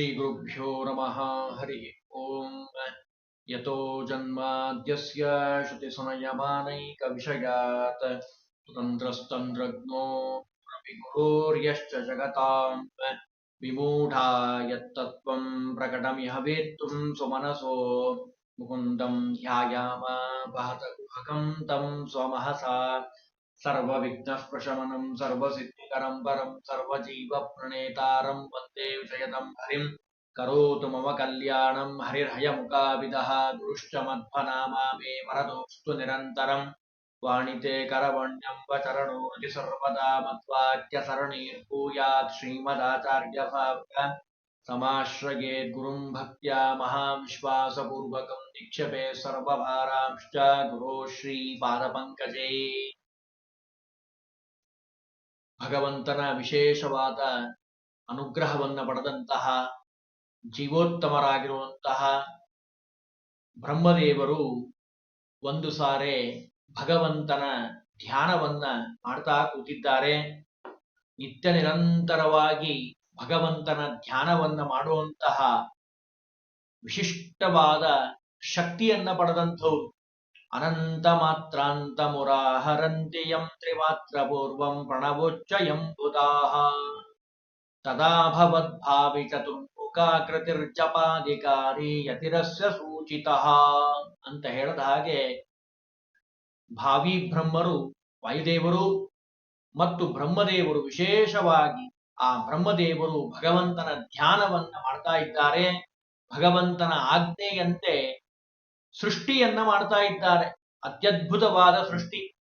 श्रीगुरुभ्यो नमः। हरिः ॐ यतो जन्माद्यस्य श्रुतिसुनयमानैकविषयात् सुतन्त्रस्तन्द्रज्ञो रविगुरोर्यश्च जगताम्। विमूढा यत्तत्त्वं प्रकटमिह वेत्तुं सुमनसो मुकुन्दं ध्यायाम वहत गुहकं तं स्वमहसा। सर्वविघ्नप्रशमनं सर्वसिद्धिकरं परं, सर्वजीवप्रणेतारं वंदे विषयतं हरिं। करोतु मम कल्याणं हरिर्हयमुकाभिदः गुरुश्च मध्वनामा मे वरदोऽस्तु निरन्तरं। वाणिते करवण्यं वचरणोति सर्वदा श्रीमदाचार्य श्रीमदाचार्यभाव्य। समाश्रयेत् गुरुं भक्त्या महाविश्वासपूर्वकं निक्षेपे सर्वभारांश्च गुरो श्रीपादपङ्कजे। ಭಗವಂತನ ವಿಶೇಷವಾದ ಅನುಗ್ರಹವನ್ನು ಪಡೆದಂತಹ ಜೀವೋತ್ತಮರಾಗಿರುವಂತಹ ಬ್ರಹ್ಮದೇವರು ಒಂದು ಸಾರೆ ಭಗವಂತನ ಧ್ಯಾನವನ್ನ ಮಾಡ್ತಾ ಕೂತಿದ್ದಾರೆ. ನಿತ್ಯ ನಿರಂತರವಾಗಿ ಭಗವಂತನ ಧ್ಯಾನವನ್ನ ಮಾಡುವಂತಹ ವಿಶಿಷ್ಟವಾದ ಶಕ್ತಿಯನ್ನ ಪಡೆದಂಥವ್ರು. ಅನಂತ ಮುರಾಹರಂತಿ ಯಂ ತ್ರಿವಾತ್ರ ಪೂರ್ವಂ ಬುಧಾಹ ತದಾ ಭವದ್ಭಾವಿ ಚತುರ್ಮುಖಾಕೃತಿರ್ಜಪಾಧಿಕಾರಿ ಯತಿರಸ್ಯ ಸೂಚಿತಃ ಅಂತ ಹೇಳಿದ ಹಾಗೆ ಭಾವಿ ಬ್ರಹ್ಮರು ವಾಯುದೇವರು ಮತ್ತು ಬ್ರಹ್ಮದೇವರು ವಿಶೇಷವಾಗಿ ಆ ಬ್ರಹ್ಮದೇವರು ಭಗವಂತನ ಧ್ಯಾನವನ್ನ ಮಾಡ್ತಾ ಇದ್ದಾರೆ. ಭಗವಂತನ ಆಜ್ಞೆಯಂತೆ ಸೃಷ್ಟಿಯನ್ನ ಮಾಡ್ತಾ ಇದ್ದಾರೆ. ಅತ್ಯದ್ಭುತವಾದ ಸೃಷ್ಟಿ.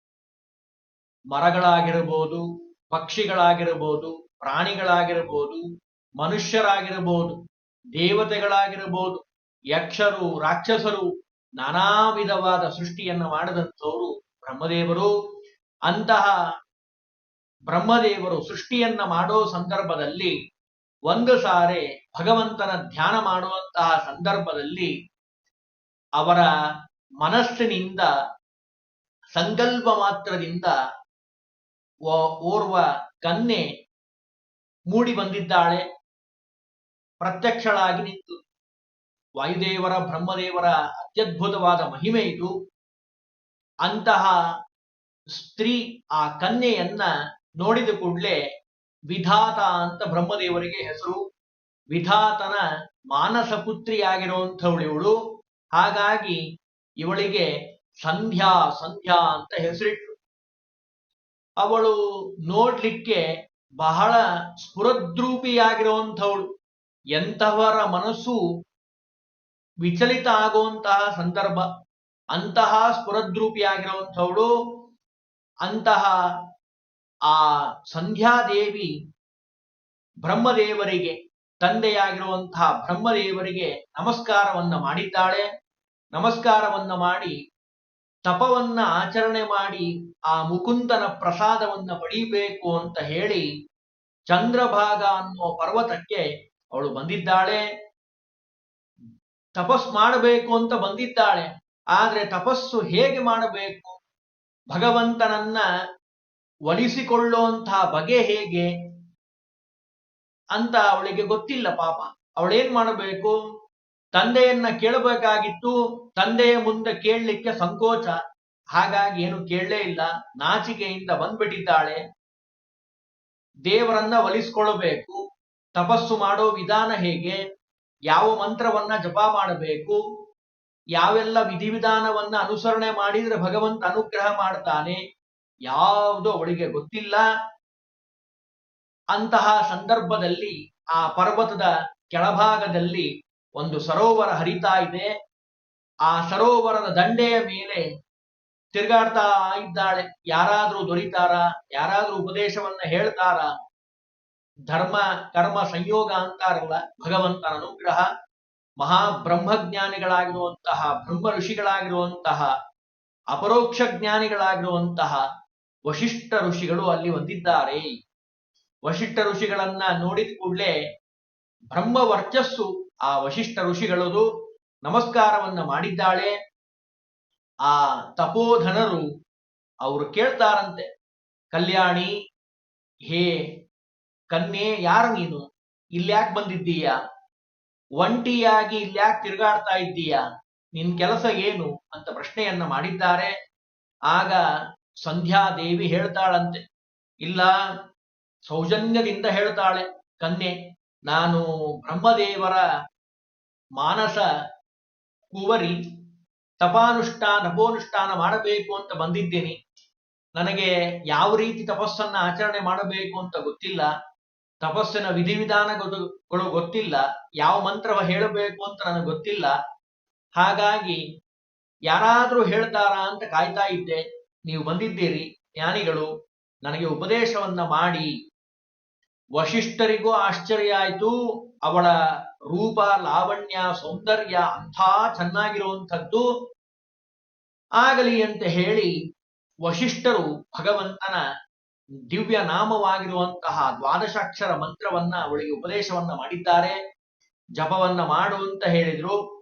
ಮರಗಳಾಗಿರಬಹುದು ಪಕ್ಷಿಗಳಾಗಿರಬಹುದು ಪ್ರಾಣಿಗಳಾಗಿರಬಹುದು ಮನುಷ್ಯರಾಗಿರಬಹುದು ದೇವತೆಗಳಾಗಿರಬಹುದು ಯಕ್ಷರು, ರಾಕ್ಷಸರು, ನಾನಾ ವಿಧವಾದ ಸೃಷ್ಟಿಯನ್ನ ಮಾಡಿದಂಥವರು ಬ್ರಹ್ಮದೇವರು. ಅಂತಹ ಬ್ರಹ್ಮದೇವರು ಸೃಷ್ಟಿಯನ್ನ ಮಾಡೋ ಸಂದರ್ಭದಲ್ಲಿ ಒಂದು ಸಾರೆ ಭಗವಂತನ ಧ್ಯಾನ ಮಾಡುವಂತಹ ಸಂದರ್ಭದಲ್ಲಿ ಅವರ ಮನಸ್ಸಿನಿಂದ, ಸಂಕಲ್ಪ ಮಾತ್ರದಿಂದ ಓರ್ವ ಕನ್ನೆ ಮೂಡಿ ಬಂದಿದ್ದಾಳೆ. ಪ್ರತ್ಯಕ್ಷಳಾಗಿ ನಿಂತು ವಾಯುದೇವರ, ಬ್ರಹ್ಮದೇವರ ಅತ್ಯದ್ಭುತವಾದ ಮಹಿಮೆ ಇದು. ಅಂತಹ ಸ್ತ್ರೀ ಆ ಕನ್ಯೆಯನ್ನ ನೋಡಿದ ಕೂಡಲೇ ವಿಧಾತ ಅಂತ ಬ್ರಹ್ಮದೇವರಿಗೆ ಹೆಸರು. ವಿಧಾತನ ಮಾನಸ ಪುತ್ರಿಯಾಗಿರುವಂಥವಳು ಇವಳು. ಹಾಗಾಗಿ ಇವಳಿಗೆ ಸಂಧ್ಯಾ ಸಂಧ್ಯಾ ಅಂತ ಹೆಸರಿಟ್ರು. ಅವಳು ನೋಡ್ಲಿಕ್ಕೆ ಬಹಳ ಸ್ಫುರದ್ರೂಪಿಯಾಗಿರುವಂಥವಳು. ಎಂತಹವರ ಮನಸ್ಸು ವಿಚಲಿತ ಆಗುವಂತಹ ಸಂದರ್ಭ. ಅಂತಹ ಸ್ಫುರದ್ರೂಪಿಯಾಗಿರುವಂಥವಳು, ಅಂತಹ ಆ ಸಂಧ್ಯಾದೇವಿ ಬ್ರಹ್ಮದೇವರಿಗೆ ತಂದೆಯಾಗಿರುವಂತಹ ಬ್ರಹ್ಮದೇವರಿಗೆ ನಮಸ್ಕಾರವನ್ನ ಮಾಡಿದ್ದಾಳೆ. ನಮಸ್ಕಾರವನ್ನ ಮಾಡಿ ತಪವನ್ನ ಆಚರಣೆ ಮಾಡಿ ಆ ಮುಕುಂದನ ಪ್ರಸಾದವನ್ನ ಪಡೀಬೇಕು ಅಂತ ಹೇಳಿ ಚಂದ್ರಭಾಗ ಅನ್ನೋ ಪರ್ವತಕ್ಕೆ ಅವಳು ಬಂದಿದ್ದಾಳೆ. ತಪಸ್ ಮಾಡಬೇಕು ಅಂತ ಬಂದಿದ್ದಾಳೆ. ಆದ್ರೆ ತಪಸ್ಸು ಹೇಗೆ ಮಾಡಬೇಕು? ಭಗವಂತನನ್ನ ಒಲಿಸಿಕೊಳ್ಳುವಂತಹ ಬಗೆ ಹೇಗೆ? ಅಂತ ಅವಳಿಗೆ ಗೊತ್ತಿಲ್ಲ ಪಾಪ. ಅವಳೇನ್ ಮಾಡಬೇಕು? ತಂದೆಯನ್ನ ಕೇಳಬೇಕಾಗಿತ್ತು. ತಂದೆಯ ಮುಂದೆ ಕೇಳಲಿಕ್ಕೆ ಸಂಕೋಚ. ಹಾಗಾಗಿ ಏನು ಕೇಳಲೇ ಇಲ್ಲ. ನಾಚಿಕೆಯಿಂದ ಬಂದ್ಬಿಟ್ಟಿದ್ದಾಳೆ. ದೇವರನ್ನ ಒಲಿಸ್ಕೊಳ್ಬೇಕು. ತಪಸ್ಸು ಮಾಡೋ ವಿಧಾನ ಹೇಗೆ? ಯಾವ ಮಂತ್ರವನ್ನ ಜಪ ಮಾಡಬೇಕು? ಯಾವೆಲ್ಲ ವಿಧಿವಿಧಾನವನ್ನ ಅನುಸರಣೆ ಮಾಡಿದ್ರೆ ಭಗವಂತ ಅನುಗ್ರಹ ಮಾಡ್ತಾನೆ? ಯಾವುದು ಅವಳಿಗೆ ಗೊತ್ತಿಲ್ಲ. ಅಂತಹ ಸಂದರ್ಭದಲ್ಲಿ ಆ ಪರ್ವತದ ಕೆಳಭಾಗದಲ್ಲಿ ಒಂದು ಸರೋವರ ಹರಿತಾ ಇದೆ. ಆ ಸರೋವರದ ದಂಡೆಯ ಮೇಲೆ ತಿರುಗಾಡ್ತಾ ಇದ್ದಾಳೆ. ಯಾರಾದರೂ ದೊರಿತಾರ? ಯಾರಾದರೂ ಉಪದೇಶವನ್ನ ಹೇಳ್ತಾರ? ಧರ್ಮ, ಕರ್ಮ, ಸಂಯೋಗ ಅಂತಾರಲ್ಲ ಭಗವಂತನ ಅನುಗ್ರಹ ಮಹಾಬ್ರಹ್ಮಜ್ಞಾನಿಗಳಾಗಿರುವಂತಹ, ಬ್ರಹ್ಮ ಋಷಿಗಳಾಗಿರುವಂತಹ, ಅಪರೋಕ್ಷ ಜ್ಞಾನಿಗಳಾಗಿರುವಂತಹ ವಶಿಷ್ಠ ಋಷಿಗಳು ಅಲ್ಲಿ ಬಂದಿದ್ದಾರೆ ವಶಿಷ್ಠ ಋಷಿಗಳನ್ನ ನೋಡಿದ ಕೂಡಲೇ ಬ್ರಹ್ಮ ವರ್ಚಸ್ಸು ಆ ವಶಿಷ್ಠ ಋಷಿಗಳದು ನಮಸ್ಕಾರವನ್ನ ಮಾಡಿದ್ದಾಳೆ. ಆ ತಪೋಧನರು ಅವರು ಕೇಳ್ತಾರಂತೆ, ಕಲ್ಯಾಣಿ, ಹೇ ಕನ್ನೆ ಯಾರು ನೀನು? ಇಲ್ಯಾಕ್ ಬಂದಿದ್ದೀಯ? ಒಂಟಿಯಾಗಿ ಇಲ್ಯಾಕ್ ತಿರುಗಾಡ್ತಾ ಇದ್ದೀಯ? ನಿನ್ ಕೆಲಸ ಏನು? ಅಂತ ಪ್ರಶ್ನೆಯನ್ನ ಮಾಡಿದ್ದಾರೆ. ಆಗ ಸಂಧ್ಯಾದೇವಿ ಹೇಳ್ತಾಳಂತೆ, ಇಲ್ಲ ಸೌಜನ್ಯದಿಂದ ಹೇಳ್ತಾಳೆ ಕನ್ಯೆ, ನಾನು ಬ್ರಹ್ಮದೇವರ ಮಾನಸ ಕುವರಿ ತಪಾನುಷ್ಠಾನ, ತಪೋನುಷ್ಠಾನ ಮಾಡಬೇಕು ಅಂತ ಬಂದಿದ್ದೇನೆ. ನನಗೆ ಯಾವ ರೀತಿ ತಪಸ್ಸನ್ನ ಆಚರಣೆ ಮಾಡಬೇಕು ಅಂತ ಗೊತ್ತಿಲ್ಲ. ತಪಸ್ಸಿನ ವಿಧಿವಿಧಾನಗಳು ಗೊತ್ತಿಲ್ಲ. ಯಾವ ಮಂತ್ರವ ಹೇಳಬೇಕು ಅಂತ ನನಗೆ ಗೊತ್ತಿಲ್ಲ. ಹಾಗಾಗಿ ಯಾರಾದ್ರೂ ಹೇಳ್ತಾರಾ ಅಂತ ಕಾಯ್ತಾ ಇದ್ದೆ. ನೀವು ಬಂದಿದ್ದೀರಿ, ಜ್ಞಾನಿಗಳು, ನನಗೆ ಉಪದೇಶವನ್ನ ಮಾಡಿ. ವಶಿಷ್ಠರಿಗೂ ಆಶ್ಚರ್ಯ ಆಯ್ತು. ಅವಳ ರೂಪ, ಲಾವಣ್ಯ, ಸೌಂದರ್ಯ ಅಂಥ ಚೆನ್ನಾಗಿರುವಂಥದ್ದು. ಆಗಲಿ ಅಂತ ಹೇಳಿ ವಶಿಷ್ಠರು ಭಗವಂತನ ದಿವ್ಯ ನಾಮವಾಗಿರುವಂತಹ ದ್ವಾದಶಾಕ್ಷರ ಮಂತ್ರವನ್ನ ಅವಳಿಗೆ ಉಪದೇಶವನ್ನ ಮಾಡಿದ್ದಾರೆ. ಜಪವನ್ನ ಮಾಡು ಅಂತ ಹೇಳಿದ್ರು.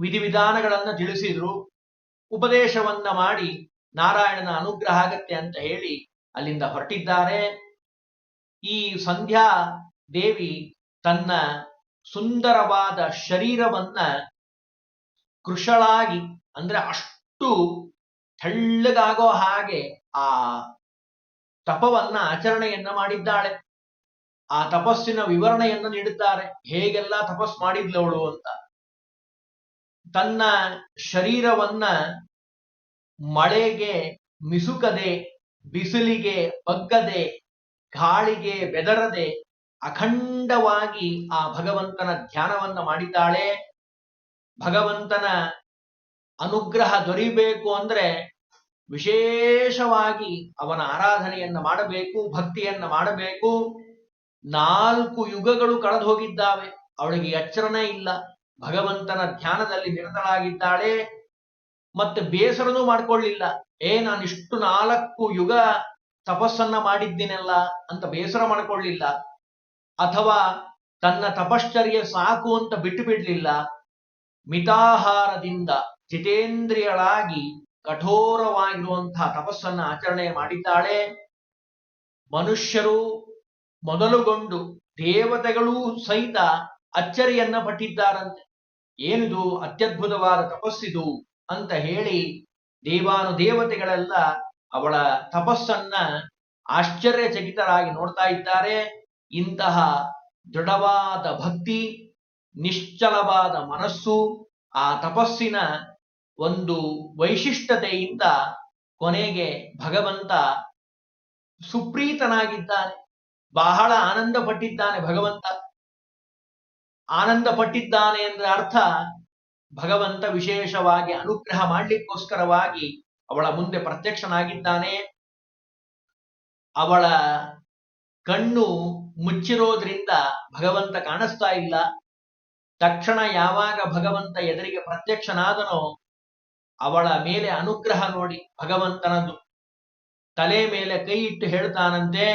ವಿಧಿವಿಧಾನಗಳನ್ನ ತಿಳಿಸಿದ್ರು. ಉಪದೇಶವನ್ನ ಮಾಡಿ ನಾರಾಯಣನ ಅನುಗ್ರಹ ಆಗತ್ತೆ ಅಂತ ಹೇಳಿ ಅಲ್ಲಿಂದ ಹೊರಟಿದ್ದಾರೆ. ಈ ಸಂಧ್ಯಾ ದೇವಿ ತನ್ನ ಸುಂದರವಾದ ಶರೀರವನ್ನ ಕೃಶಳಾಗಿ ಅಂದ್ರೆ ಅಷ್ಟು ತೆಳ್ಳಗಾಗೋ ಹಾಗೆ ಆ ತಪವನ್ನ, ಆಚರಣೆಯನ್ನ ಮಾಡಿದ್ದಾಳೆ. ಆ ತಪಸ್ಸಿನ ವಿವರಣೆಯನ್ನ ನೀಡುತ್ತಾರೆ. ಹೇಗೆಲ್ಲ ತಪಸ್ ಮಾಡಿದ್ಲವಳು ಅಂತ. ತನ್ನ ಶರೀರವನ್ನ ಮಳೆಗೆ, ಮಿಸುಕದೆ, ಬಿಸಿಲಿಗೆ ಬಗ್ಗದೆ ಗಾಳಿಗೆ ಬೆದರದೆ ಅಖಂಡವಾಗಿ ಆ ಭಗವಂತನ ಧ್ಯಾನವನ್ನ ಮಾಡಿದ್ದಾಳೆ. ಭಗವಂತನ ಅನುಗ್ರಹ ದೊರೀಬೇಕು ಅಂದ್ರೆ ವಿಶೇಷವಾಗಿ ಅವನ ಆರಾಧನೆಯನ್ನ ಮಾಡಬೇಕು, ಭಕ್ತಿಯನ್ನ ಮಾಡಬೇಕು. ನಾಲ್ಕು ಯುಗಗಳು ಕಳೆದು ಹೋಗಿದ್ದಾವೆ. ಅವಳಿಗೆ ಎಚ್ಚರನೇ ಇಲ್ಲ. ಭಗವಂತನ ಧ್ಯಾನದಲ್ಲಿ ನಿರತಳಾಗಿದ್ದಾಳೆ. ಮತ್ತೆ ಬೇಸರನೂ ಮಾಡ್ಕೊಳ್ಳಿಲ್ಲ. ಏ, ನಾನಿಷ್ಟು ನಾಲ್ಕು ಯುಗ ತಪಸ್ಸನ್ನ ಮಾಡಿದ್ದೀನಲ್ಲ ಅಂತ ಬೇಸರ ಮಾಡಿಕೊಳ್ಳಿಲ್ಲ. ಅಥವಾ ತನ್ನ ತಪಶ್ಚರ್ಯ ಸಾಕು ಅಂತ ಬಿಟ್ಟು ಬಿಡ್ಲಿಲ್ಲ. ಮಿತಾಹಾರದಿಂದ ಜಿತೇಂದ್ರಿಯಳಾಗಿ ಕಠೋರವಾಗಿರುವಂತಹ ತಪಸ್ಸನ್ನ ಆಚರಣೆ ಮಾಡಿದ್ದಾಳೆ. ಮನುಷ್ಯರು ಮೊದಲುಗೊಂಡು ದೇವತೆಗಳೂ ಸಹಿತ ಅಚ್ಚರಿಯನ್ನ ಪಟ್ಟಿದ್ದಾರಂತೆ. ಏನಿದು ಅತ್ಯದ್ಭುತವಾದ ತಪಸ್ಸಿದು ಅಂತ ಹೇಳಿ ದೇವಾನು ದೇವತೆಗಳೆಲ್ಲ ಅವಳ ತಪಸ್ಸನ್ನ ಆಶ್ಚರ್ಯಚಕಿತರಾಗಿ ನೋಡ್ತಾ ಇದ್ದಾರೆ. ಇಂತಹ ದೃಢವಾದ ಭಕ್ತಿ, ನಿಶ್ಚಲವಾದ ಮನಸ್ಸು, ಆ ತಪಸ್ಸಿನ ಒಂದು ವೈಶಿಷ್ಟ್ಯತೆಯಿಂದ ಕೊನೆಗೆ ಭಗವಂತ ಸುಪ್ರೀತನಾಗಿದ್ದಾನೆ. ಬಹಳ ಆನಂದ ಪಟ್ಟಿದ್ದಾನೆ ಭಗವಂತ. ಆನಂದ ಪಟ್ಟಿದ್ದಾನೆ ಅಂದ್ರೆ ಅರ್ಥ ಭಗವಂತ ವಿಶೇಷವಾಗಿ ಅನುಗ್ರಹ ಮಾಡ್ಲಿಕ್ಕೋಸ್ಕರವಾಗಿ ಅವಳ ಮುಂದೆ ಪ್ರತ್ಯಕ್ಷನಾಗಿದ್ದಾನೆ. ಅವಳ ಕಣ್ಣು ಮುಚ್ಚಿರೋದ್ರಿಂದ ಭಗವಂತ ಕಾಣಿಸ್ತಾ ಇಲ್ಲ. ತಕ್ಷಣ ಯಾವಾಗ ಭಗವಂತ ಎದುರಿಗೆ ಪ್ರತ್ಯಕ್ಷನಾದನೋ ಅವಳ ಮೇಲೆ ಅನುಗ್ರಹ ನೋಡಿ ಭಗವಂತನದು ತಲೆ ಮೇಲೆ ಕೈ ಇಟ್ಟು ಹೇಳ್ತಾನಂತೆ,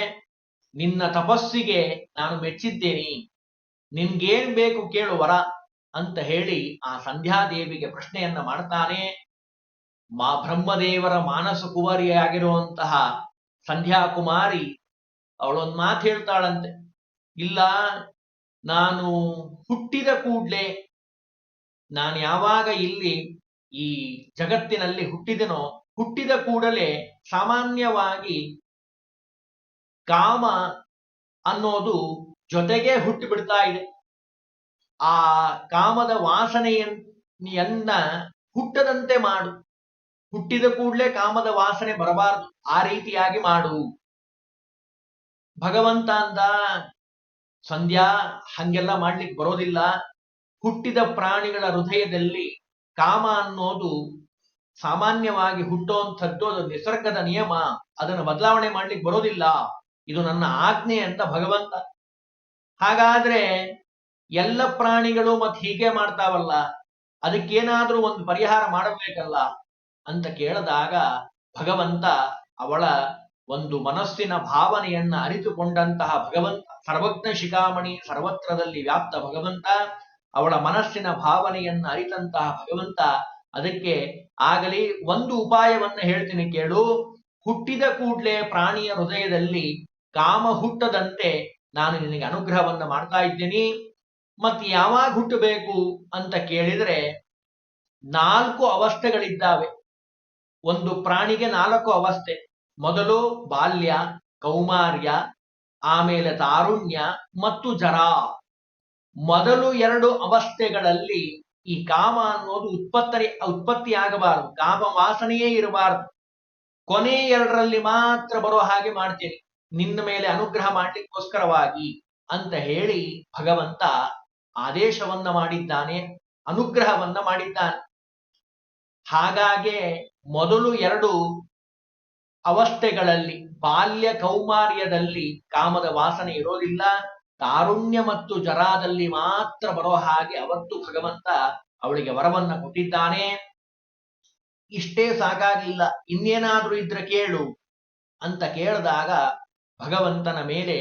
ನಿನ್ನ ತಪಸ್ಸಿಗೆ ನಾನು ಮೆಚ್ಚಿದ್ದೇನೆ. ನಿನ್ಗೇನ್ ಬೇಕು ಕೇಳು ವರ ಅಂತ ಹೇಳಿ ಆ ಸಂಧ್ಯಾದೇವಿಗೆ ಪ್ರಶ್ನೆಯನ್ನ ಮಾಡ್ತಾನೆ. ಮಾ ಬ್ರಹ್ಮದೇವರ ಮಾನಸ ಕುವರಿಯಾಗಿರುವಂತಹ ಸಂಧ್ಯಾ ಕುಮಾರಿ ಅವಳೊಂದು ಮಾತು ಹೇಳ್ತಾಳಂತೆ. ಇಲ್ಲ, ನಾನು ಹುಟ್ಟಿದ ಕೂಡ್ಲೆ ನಾನು ಯಾವಾಗ ಇಲ್ಲಿ ಈ ಜಗತ್ತಿನಲ್ಲಿ ಹುಟ್ಟಿದನೋ, ಹುಟ್ಟಿದ ಕೂಡಲೇ ಸಾಮಾನ್ಯವಾಗಿ ಕಾಮ ಅನ್ನೋದು ಜೊತೆಗೆ ಹುಟ್ಟಿ ಬಿಡ್ತಾ ಇದೆ. ಆ ಕಾಮದ ವಾಸನೆಯನ್ನ ಹುಟ್ಟದಂತೆ ಮಾಡು. ಹುಟ್ಟಿದ ಕೂಡಲೇ ಕಾಮದ ವಾಸನೆ ಬರಬಾರದು. ಆ ರೀತಿಯಾಗಿ ಮಾಡು. ಭಗವಂತ ಅಂದ, ಸಂಧ್ಯಾ, ಹಂಗೆಲ್ಲ ಮಾಡ್ಲಿಕ್ಕೆ ಬರೋದಿಲ್ಲ. ಹುಟ್ಟಿದ ಪ್ರಾಣಿಗಳ ಹೃದಯದಲ್ಲಿ ಕಾಮ ಅನ್ನೋದು ಸಾಮಾನ್ಯವಾಗಿ ಹುಟ್ಟುವಂಥದ್ದು ಅದು ನಿಸರ್ಗದ ನಿಯಮ. ಅದನ್ನು ಬದಲಾವಣೆ ಮಾಡ್ಲಿಕ್ಕೆ ಬರೋದಿಲ್ಲ. ಇದು ನನ್ನ ಆಜ್ಞೆ ಅಂತ ಭಗವಂತ. ಹಾಗಾದ್ರೆ ಎಲ್ಲ ಪ್ರಾಣಿಗಳು ಮತ್ತೆ ಹೀಗೆ ಮಾಡ್ತಾವಲ್ಲ, ಅದಕ್ಕೇನಾದ್ರೂ ಒಂದು ಪರಿಹಾರ ಮಾಡಬೇಕಲ್ಲ? ಅಂತ ಕೇಳಿದಾಗ ಭಗವಂತ ಅವಳ ಒಂದು ಮನಸ್ಸಿನ ಭಾವನೆಯನ್ನ ಅರಿತುಕೊಂಡಂತಹ ಭಗವಂತ, ಸರ್ವಜ್ಞ ಶಿಖಾಮಣಿ ಸರ್ವತ್ರದಲ್ಲಿ ವ್ಯಾಪ್ತ ಭಗವಂತ, ಅವಳ ಮನಸ್ಸಿನ ಭಾವನೆಯನ್ನ ಅರಿತಂತಹ ಭಗವಂತ ಅದಕ್ಕೆ ಆಗಲಿ ಒಂದು ಉಪಾಯವನ್ನ ಹೇಳ್ತೀನಿ ಕೇಳು. ಹುಟ್ಟಿದ ಕೂಡ್ಲೆ ಪ್ರಾಣಿಯ ಹೃದಯದಲ್ಲಿ ಕಾಮ ಹುಟ್ಟದಂತೆ ನಾನು ನಿನಗೆ ಅನುಗ್ರಹವನ್ನ ಮಾಡ್ತಾ ಇದ್ದೀನಿ. ಮತ್ತೆ ಯಾವಾಗ ಹುಟ್ಟಬೇಕು ಅಂತ ಕೇಳಿದ್ರೆ ನಾಲ್ಕು ಅವಸ್ಥೆಗಳಿದ್ದಾವೆ. ಒಂದು ಪ್ರಾಣಿಗೆ ನಾಲ್ಕು ಅವಸ್ಥೆ. ಮೊದಲು ಬಾಲ್ಯ, ಕೌಮಾರ್ಯ, ಆಮೇಲೆ ತಾರುಣ್ಯ ಮತ್ತು ಜರಾ. ಮೊದಲು ಎರಡು ಅವಸ್ಥೆಗಳಲ್ಲಿ ಈ ಕಾಮ ಅನ್ನೋದು ಉತ್ಪತ್ತಿ ಉತ್ಪತ್ತಿಯಾಗಬಾರದು. ಕಾಮ ವಾಸನೆಯೇ ಇರಬಾರದು. ಕೊನೆ ಎರಡರಲ್ಲಿ ಮಾತ್ರ ಬರೋ ಹಾಗೆ ಮಾಡ್ತೇನೆ ನಿನ್ನ ಮೇಲೆ ಅನುಗ್ರಹ ಮಾಡ್ಲಿಕ್ಕೋಸ್ಕರವಾಗಿ ಅಂತ ಹೇಳಿ ಭಗವಂತ ಆದೇಶವನ್ನ ಮಾಡಿದ್ದಾನೆ, ಅನುಗ್ರಹವನ್ನ ಮಾಡಿದ್ದಾನೆ. ಹಾಗಾಗೆ ಮೊದಲು ಎರಡು ಅವಸ್ಥೆಗಳಲ್ಲಿ ಬಾಲ್ಯ ಕೌಮಾರ್ಯದಲ್ಲಿ ಕಾಮದ ವಾಸನೆ ಇರೋದಿಲ್ಲ ತಾರುಣ್ಯ ಮತ್ತು ಜರಾದಲ್ಲಿ ಮಾತ್ರ ಬರೋ ಹಾಗೆ ಅವತ್ತು ಭಗವಂತ ಅವಳಿಗೆ ವರವನ್ನ ಕೊಟ್ಟಿದ್ದಾನೆ. ಇಷ್ಟೇ ಸಾಕಾಗಿಲ್ಲ, ಇನ್ನೇನಾದ್ರೂ ಇದ್ರೆ ಕೇಳು ಅಂತ ಕೇಳಿದಾಗ ಭಗವಂತನ ಮೇಲೆ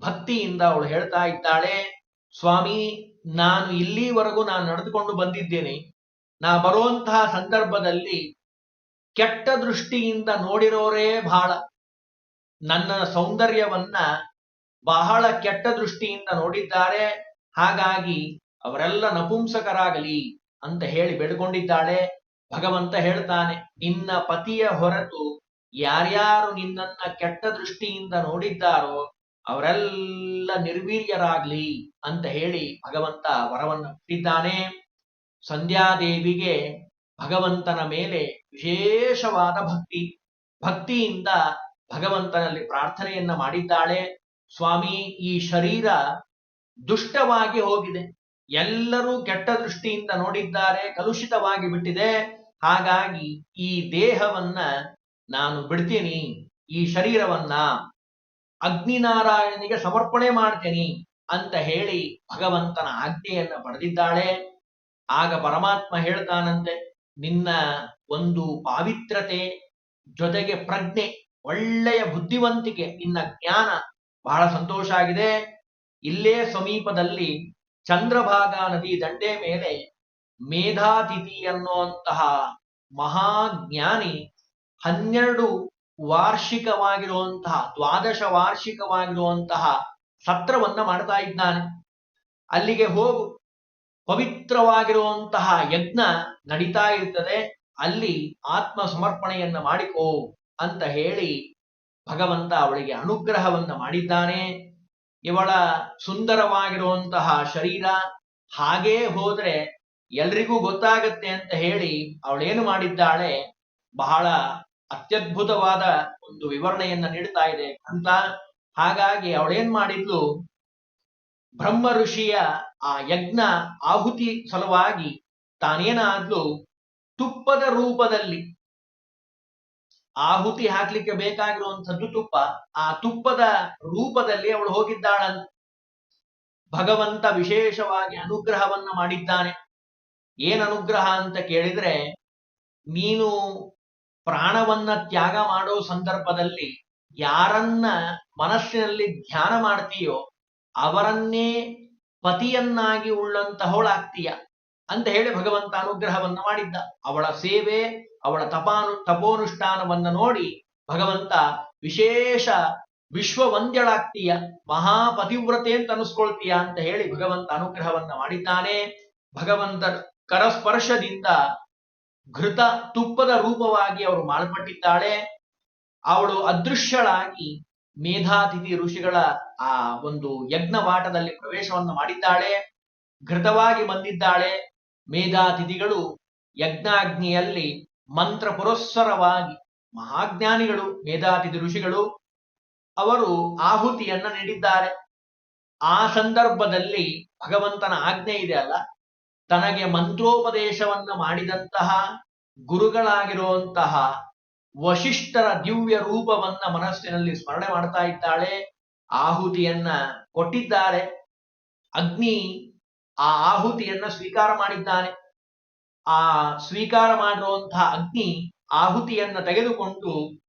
ಭಕ್ತಿಯಿಂದ ಅವಳು ಹೇಳ್ತಾ ಇದ್ದಾಳೆ, ಸ್ವಾಮಿ, ನಾನು ಇಲ್ಲಿವರೆಗೂ ನಾನು ನಡೆದುಕೊಂಡು ಬಂದಿದ್ದೇನೆ. ನಾ ಬರುವಂತಹ ಸಂದರ್ಭದಲ್ಲಿ ಕೆಟ್ಟ ದೃಷ್ಟಿಯಿಂದ ನೋಡಿರೋರೇ ಬಹಳ ನನ್ನ ಸೌಂದರ್ಯವನ್ನ ಬಹಳ ಕೆಟ್ಟ ದೃಷ್ಟಿಯಿಂದ ನೋಡಿದ್ದಾರೆ. ಹಾಗಾಗಿ ಅವರೆಲ್ಲ ನಪುಂಸಕರಾಗಲಿ ಅಂತ ಹೇಳಿ ಬೇಡಿಕೊಂಡಿದ್ದಾಳೆ. ಭಗವಂತ ಹೇಳ್ತಾನೆ, ನಿನ್ನ ಪತಿಯ ಹೊರತು ಯಾರ್ಯಾರು ನಿನ್ನನ್ನ ಕೆಟ್ಟ ದೃಷ್ಟಿಯಿಂದ ನೋಡಿದ್ದಾರೋ ಅವರೆಲ್ಲ ನಿರ್ವೀರ್ಯರಾಗ್ಲಿ ಅಂತ ಹೇಳಿ ಭಗವಂತ ವರವನ್ನು ಕೊಟ್ಟಿದ್ದಾನೆ. ಸಂಧ್ಯಾದೇವಿಗೆ ಭಗವಂತನ ಮೇಲೆ ವಿಶೇಷವಾದ ಭಕ್ತಿ. ಭಕ್ತಿಯಿಂದ ಭಗವಂತನಲ್ಲಿ ಪ್ರಾರ್ಥನೆಯನ್ನ ಮಾಡಿದ್ದಾಳೆ. ಸ್ವಾಮಿ, ಈ ಶರೀರ ದುಷ್ಟವಾಗಿ ಹೋಗಿದೆ. ಎಲ್ಲರೂ ಕೆಟ್ಟ ದೃಷ್ಟಿಯಿಂದ ನೋಡಿದ್ದಾರೆ, ಕಲುಷಿತವಾಗಿ ಬಿಟ್ಟಿದೆ. ಹಾಗಾಗಿ ಈ ದೇಹವನ್ನ ನಾನು ಬಿಡ್ತೀನಿ, ಈ ಶರೀರವನ್ನ ಅಗ್ನಿನಾರಾಯಣನಿಗೆ ಸಮರ್ಪಣೆ ಮಾಡ್ತೀನಿ ಅಂತ ಹೇಳಿ ಭಗವಂತನ ಆಜ್ಞೆಯನ್ನ ಪಡೆದಿದ್ದಾಳೆ ಆಗ ಪರಮಾತ್ಮ ಹೇಳ್ತಾನಂತೆ, ನಿನ್ನ ಒಂದು ಪಾವಿತ್ರತೆ ಜೊತೆಗೆ ಪ್ರಜ್ಞೆ, ಒಳ್ಳೆಯ ಬುದ್ಧಿವಂತಿಕೆ, ನಿನ್ನ ಜ್ಞಾನ ಬಹಳ ಸಂತೋಷ ಆಗಿದೆ. ಇಲ್ಲೇ ಸಮೀಪದಲ್ಲಿ ಚಂದ್ರಭಾಗಾ ನದಿ ದಂಡೆ ಮೇಲೆ ಮೇಧಾತಿಥಿ ಅನ್ನುವಂತಹ ಮಹಾಜ್ಞಾನಿ ಹನ್ನೆರಡು ವಾರ್ಷಿಕವಾಗಿರುವಂತಹ, ದ್ವಾದಶ ವಾರ್ಷಿಕವಾಗಿರುವಂತಹ ಸತ್ರವನ್ನ ಮಾಡ್ತಾ ಇದ್ದಾನೆ. ಅಲ್ಲಿಗೆ ಹೋಗು. ಪವಿತ್ರವಾಗಿರುವಂತಹ ಯಜ್ಞ ನಡೀತಾ ಇರ್ತದೆ, ಅಲ್ಲಿ ಆತ್ಮ ಸಮರ್ಪಣೆಯನ್ನ ಮಾಡಿಕೋ ಅಂತ ಹೇಳಿ ಭಗವಂತ ಅವಳಿಗೆ ಅನುಗ್ರಹವನ್ನ ಮಾಡಿದ್ದಾನೆ. ಇವಳ ಸುಂದರವಾಗಿರುವಂತಹ ಶರೀರ ಹಾಗೇ ಹೋದ್ರೆ ಎಲ್ರಿಗೂ ಗೊತ್ತಾಗತ್ತೆ ಅಂತ ಹೇಳಿ ಅವಳೇನು ಮಾಡಿದ್ದಾಳೆ, ಬಹಳ ಅತ್ಯದ್ಭುತವಾದ ಒಂದು ವಿವರಣೆಯನ್ನ ನೀಡ್ತಾ ಇದೆ ಅಂತ. ಹಾಗಾಗಿ ಅವಳೇನ್ ಮಾಡಿದ್ಲು ಬ್ರಹ್ಮ ಋಷಿಯ ಆ ಯಜ್ಞ ಆಹುತಿ ಸಲುವಾಗಿ ತಾನೇನಾದ್ಲು ತುಪ್ಪದ ರೂಪದಲ್ಲಿ ಆಹುತಿ ಹಾಕ್ಲಿಕ್ಕೆ ಬೇಕಾಗಿರುವಂಥದ್ದು ತುಪ್ಪ, ಆ ತುಪ್ಪದ ರೂಪದಲ್ಲಿ ಅವಳು ಹೋಗಿದ್ದಾಳಂತ. ಭಗವಂತ ವಿಶೇಷವಾಗಿ ಅನುಗ್ರಹವನ್ನ ಮಾಡಿದ್ದಾನೆ. ಏನ್ ಅನುಗ್ರಹ ಅಂತ ಕೇಳಿದ್ರೆ, ನೀನು ಪ್ರಾಣವನ್ನ ತ್ಯಾಗ ಮಾಡೋ ಸಂದರ್ಭದಲ್ಲಿ ಯಾರನ್ನ ಮನಸ್ಸಿನಲ್ಲಿ ಧ್ಯಾನ ಮಾಡ್ತೀಯೋ ಅವರನ್ನೇ ಪತಿಯನ್ನಾಗಿ ಉಳ್ಳಂತಹವಳಾಗ್ತೀಯ ಅಂತ ಹೇಳಿ ಭಗವಂತ ಅನುಗ್ರಹವನ್ನ ಮಾಡಿದ್ದ. ಅವಳ ಸೇವೆ, ಅವಳ ತಪಾನು, ತಪೋನುಷ್ಠಾನವನ್ನ ನೋಡಿ ಭಗವಂತ ವಿಶೇಷ ವಿಶ್ವವಂದ್ಯಳಾಗ್ತೀಯ, ಮಹಾಪತಿವ್ರತೆ ಅಂತ ಅನಿಸ್ಕೊಳ್ತೀಯ ಅಂತ ಹೇಳಿ ಭಗವಂತ ಅನುಗ್ರಹವನ್ನ ಮಾಡಿದ್ದಾನೆ. ಭಗವಂತ ಕರಸ್ಪರ್ಶದಿಂದ ಘೃತ ತುಪ್ಪದ ರೂಪವಾಗಿ ಅವಳು ಮಾಡಲ್ಪಟ್ಟಿದ್ದಾಳೆ ಅವಳು ಅದೃಶ್ಯಳಾಗಿ ಮೇಧಾತಿಥಿ ಋಷಿಗಳ, ಆ, ಒಂದು ಯಜ್ಞವಾಟದಲ್ಲಿ ಪ್ರವೇಶವನ್ನು ಮಾಡಿದ್ದಾಳೆ, ಘೃತವಾಗಿ ಬಂದಿದ್ದಾಳೆ. ಮೇಧಾತಿಥಿಗಳು ಯಜ್ಞಾಗ್ನಿಯಲ್ಲಿ ಮಂತ್ರ ಪುರಸ್ಸರವಾಗಿ ಮಹಾಜ್ಞಾನಿಗಳು, ಮೇಧಾತಿಥಿ ಋಷಿಗಳು, ಅವರು ಆಹುತಿಯನ್ನ ನೀಡಿದ್ದಾರೆ. ಆ ಸಂದರ್ಭದಲ್ಲಿ ಭಗವಂತನ ಆಜ್ಞೆ ಇದೆ ಅಲ್ಲ? ತನಗೆ ಮಂತ್ರೋಪದೇಶವನ್ನ ಮಾಡಿದಂತಹ ಗುರುಗಳಾಗಿರುವಂತಹ ವಶಿಷ್ಠರ ದಿವ್ಯ ರೂಪವನ್ನ ಮನಸ್ಸಿನಲ್ಲಿ ಸ್ಮರಣೆ ಮಾಡ್ತಾ ಇದ್ದಾಳೆ. ಆಹುತಿಯನ್ನ ಕೊಟ್ಟಿದ್ದಾರೆ. ಅಗ್ನಿ ಆ ಆಹುತಿಯನ್ನ ಸ್ವೀಕಾರ ಮಾಡಿದ್ದಾನೆ. ಆ ಸ್ವೀಕಾರ ಮಾಡುವಂತಹ ಅಗ್ನಿ ಆಹುತಿಯನ್ನ ತೆಗೆದುಕೊಂಡು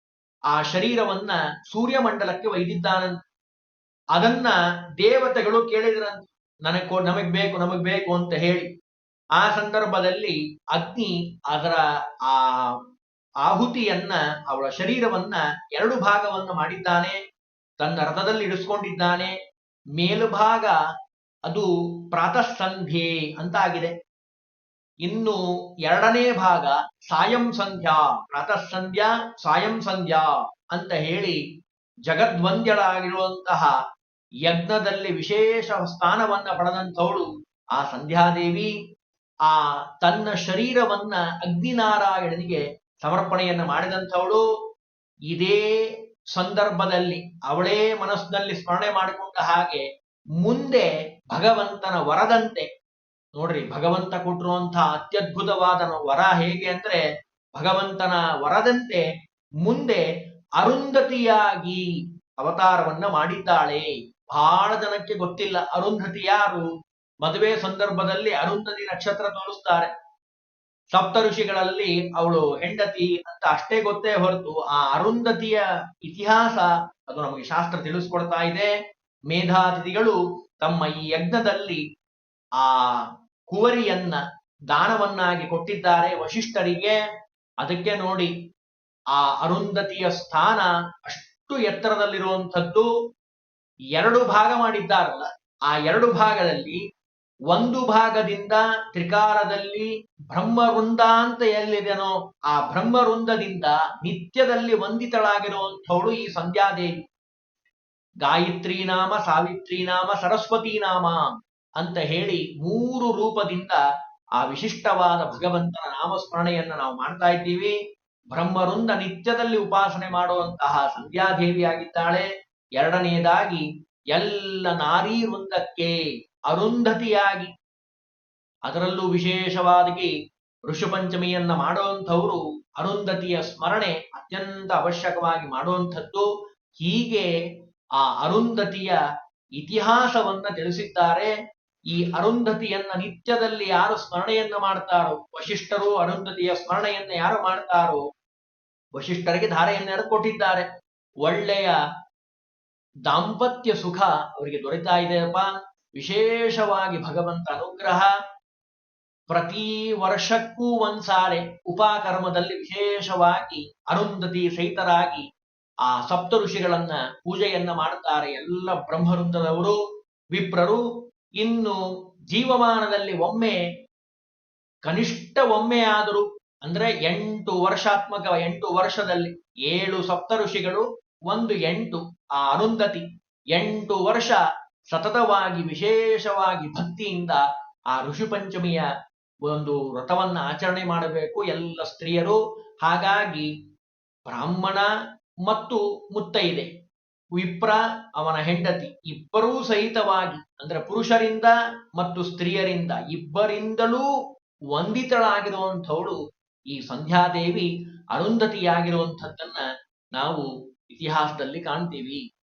ಆ ಶರೀರವನ್ನ ಸೂರ್ಯಮಂಡಲಕ್ಕೆ ಒಯ್ದಿದ್ದಾನಂತೆ ಅದನ್ನ ದೇವತೆಗಳು ಕೇಳಿದ್ರಂತೆ, ನನಗ್ ನಮಗ್ ಬೇಕು ನಮಗ್ ಬೇಕು ಅಂತ ಹೇಳಿ. ಆ ಸಂದರ್ಭದಲ್ಲಿ ಅಗ್ನಿ ಅದರ ಆ ಆಹುತಿಯನ್ನ, ಅವಳ ಶರೀರವನ್ನ ಎರಡು ಭಾಗವನ್ನ ಮಾಡಿದ್ದಾನೆ. ತನ್ನ ರಥದಲ್ಲಿ ಇಡಿಸ್ಕೊಂಡಿದ್ದಾನೆ ಮೇಲುಭಾಗ ಅದು ಪ್ರಾತಃಸಂಧ್ಯೆ ಅಂತಾಗಿದೆ. ಇನ್ನು ಎರಡನೇ ಭಾಗ ಸಾಯಂ ಸಂಧ್ಯಾ ಪ್ರಾತಃ ಸಂಧ್ಯಾ ಸಾಯಂ ಸಂಧ್ಯಾ ಅಂತ ಹೇಳಿ ಜಗದ್ವಂದ್ಯಳಾಗಿರುವಂತಹ ಯಜ್ಞದಲ್ಲಿ ವಿಶೇಷ ಸ್ಥಾನವನ್ನ ಪಡೆದಂಥವಳು ಆ ಸಂಧ್ಯಾದೇವಿ ಆ ತನ್ನ ಶರೀರವನ್ನ ಅಗ್ನಿನಾರಾಯಣನಿಗೆ ಸಮರ್ಪಣೆಯನ್ನ ಮಾಡಿದಂಥವಳು ಇದೇ ಸಂದರ್ಭದಲ್ಲಿ ಅವಳೇ ಮನಸ್ಸಿನಲ್ಲಿ ಸ್ಮರಣೆ ಮಾಡಿಕೊಂಡ ಹಾಗೆ ಮುಂದೆ ಭಗವಂತನ ವರದಂತೆ. ನೋಡ್ರಿ, ಭಗವಂತ ಕೊಟ್ಟಿರುವಂತಹ ಅತ್ಯದ್ಭುತವಾದ ವರ ಹೇಗೆ ಅಂದ್ರೆ ಭಗವಂತನ ವರದಂತೆ ಮುಂದೆ ಅರುಂಧತಿಯಾಗಿ ಅವತಾರವನ್ನ ಮಾಡಿದ್ದಾಳೆ. ಬಹಳ ಜನಕ್ಕೆ ಗೊತ್ತಿಲ್ಲ ಅರುಂಧತಿ ಯಾರು. ಮದುವೆ ಸಂದರ್ಭದಲ್ಲಿ ಅರುಂಧತಿ ನಕ್ಷತ್ರ ತೋರಿಸ್ತಾರೆ. ಸಪ್ತ ಋಷಿಗಳಲ್ಲಿ ಅವಳು ಹೆಂಡತಿ ಅಂತ ಅಷ್ಟೇ ಗೊತ್ತೇ ಹೊರತು ಆ ಅರುಂಧತಿಯ ಇತಿಹಾಸ ಅದು ನಮಗೆ ಶಾಸ್ತ್ರ ತಿಳಿಸ್ಕೊಡ್ತಾ ಇದೆ. ಮೇಧಾತಿಥಿಗಳು ತಮ್ಮ ಈ ಯಜ್ಞದಲ್ಲಿ ಆ ಕುವರಿಯನ್ನ ದಾನವನ್ನಾಗಿ ಕೊಟ್ಟಿದ್ದಾರೆ ವಶಿಷ್ಠರಿಗೆ. ಅದಕ್ಕೆ ನೋಡಿ ಆ ಅರುಂಧತಿಯ ಸ್ಥಾನ ಅಷ್ಟು ಎತ್ತರದಲ್ಲಿರುವಂಥದ್ದು. ಎರಡು ಭಾಗ ಮಾಡಿದ್ದಾರಲ್ಲ, ಆ ಎರಡು ಭಾಗದಲ್ಲಿ ಒಂದು ಭಾಗದಿಂದ ತ್ರಿಕಾಲದಲ್ಲಿ ಬ್ರಹ್ಮವೃಂದ ಅಂತ ಎಲ್ಲಿದೆನೋ ಆ ಬ್ರಹ್ಮವೃಂದದಿಂದ ನಿತ್ಯದಲ್ಲಿ ವಂದಿತಳಾಗಿರುವಂಥವಳು ಈ ಸಂಧ್ಯಾದೇವಿ. ಗಾಯತ್ರಿ ನಾಮ, ಸಾವಿತ್ರಿ ನಾಮ, ಸರಸ್ವತಿ ನಾಮ ಅಂತ ಹೇಳಿ ಮೂರು ರೂಪದಿಂದ ಆ ವಿಶಿಷ್ಟವಾದ ಭಗವಂತನ ನಾಮಸ್ಮರಣೆಯನ್ನು ನಾವು ಮಾಡ್ತಾ ಇದ್ದೀವಿ. ಬ್ರಹ್ಮವೃಂದ ನಿತ್ಯದಲ್ಲಿ ಉಪಾಸನೆ ಮಾಡುವಂತಹ ಸಂಧ್ಯಾದೇವಿಯಾಗಿದ್ದಾಳೆ. ಎರಡನೆಯದಾಗಿ ಎಲ್ಲ ನಾರೀ ವೃಂದಕ್ಕೆ ಅರುಂಧತಿಯಾಗಿ. ಅದರಲ್ಲೂ ವಿಶೇಷವಾಗಿ ಋಷಪಂಚಮಿಯನ್ನ ಮಾಡುವಂಥವರು ಅರುಂಧತಿಯ ಸ್ಮರಣೆ ಅತ್ಯಂತ ಅವಶ್ಯಕವಾಗಿ ಮಾಡುವಂಥದ್ದು. ಹೀಗೆ ಆ ಅರುಂಧತಿಯ ಇತಿಹಾಸವನ್ನ ತಿಳಿಸಿದ್ದಾರೆ. ಈ ಅರುಂಧತಿಯನ್ನ ನಿತ್ಯದಲ್ಲಿ ಯಾರು ಸ್ಮರಣೆಯನ್ನ ಮಾಡ್ತಾರೋ, ವಶಿಷ್ಠರು ಅರುಂಧತಿಯ ಸ್ಮರಣೆಯನ್ನ ಯಾರು ಮಾಡ್ತಾರೋ, ವಶಿಷ್ಠರಿಗೆ ಧಾರೆಯನ್ನ ಕೊಟ್ಟಿದ್ದಾರೆ? ಒಳ್ಳೆಯ ದಾಂಪತ್ಯ ಸುಖ ಅವರಿಗೆ ದೊರೆತಾ ಇದೆಯಪ್ಪ. ವಿಶೇಷವಾಗಿ ಭಗವಂತ ಅನುಗ್ರಹ. ಪ್ರತಿ ವರ್ಷಕ್ಕೂ ಒಂದ್ಸಾರೆ ಉಪಾಕರ್ಮದಲ್ಲಿ ವಿಶೇಷವಾಗಿ ಅರುಂಧತಿ ಸಹಿತರಾಗಿ ಆ ಸಪ್ತ ಋಷಿಗಳನ್ನ ಪೂಜೆಯನ್ನ ಮಾಡುತ್ತಾರೆ ಎಲ್ಲ ಬ್ರಹ್ಮವೃಂದದವರು ವಿಪ್ರರು. ಇನ್ನು ಜೀವಮಾನದಲ್ಲಿ ಒಮ್ಮೆ, ಕನಿಷ್ಠ ಒಮ್ಮೆ ಆದರೂ, ಅಂದ್ರೆ ಎಂಟು ವರ್ಷಾತ್ಮಕ ಎಂಟು ವರ್ಷದಲ್ಲಿ ಏಳು ಸಪ್ತ ಋಷಿಗಳು ಒಂದು ಎಂಟು ಆ ಅರುಂಧತಿ, ಎಂಟು ವರ್ಷ ಸತತವಾಗಿ, ವಿಶೇಷವಾಗಿ ಭಕ್ತಿಯಿಂದ ಆ ಋಷಿ ಪಂಚಮಿಯ ಒಂದು ವ್ರತವನ್ನ ಆಚರಣೆ ಮಾಡಬೇಕು ಎಲ್ಲ ಸ್ತ್ರೀಯರು. ಹಾಗಾಗಿ ಬ್ರಾಹ್ಮಣ ಮತ್ತು ಮುತ್ತೈದೆ, ವಿಪ್ರ ಅವನ ಹೆಂಡತಿ ಇಬ್ಬರೂ ಸಹಿತವಾಗಿ, ಅಂದ್ರೆ ಪುರುಷರಿಂದ ಮತ್ತು ಸ್ತ್ರೀಯರಿಂದ ಇಬ್ಬರಿಂದಲೂ ವಂದಿತಳಾಗಿರುವಂಥವಳು ಈ ಸಂಧ್ಯಾದೇವಿ ಅರುಂಧತಿಯಾಗಿರುವಂಥದ್ದನ್ನ ನಾವು ಇತಿಹಾಸದಲ್ಲಿ ಕಾಣ್ತೀವಿ.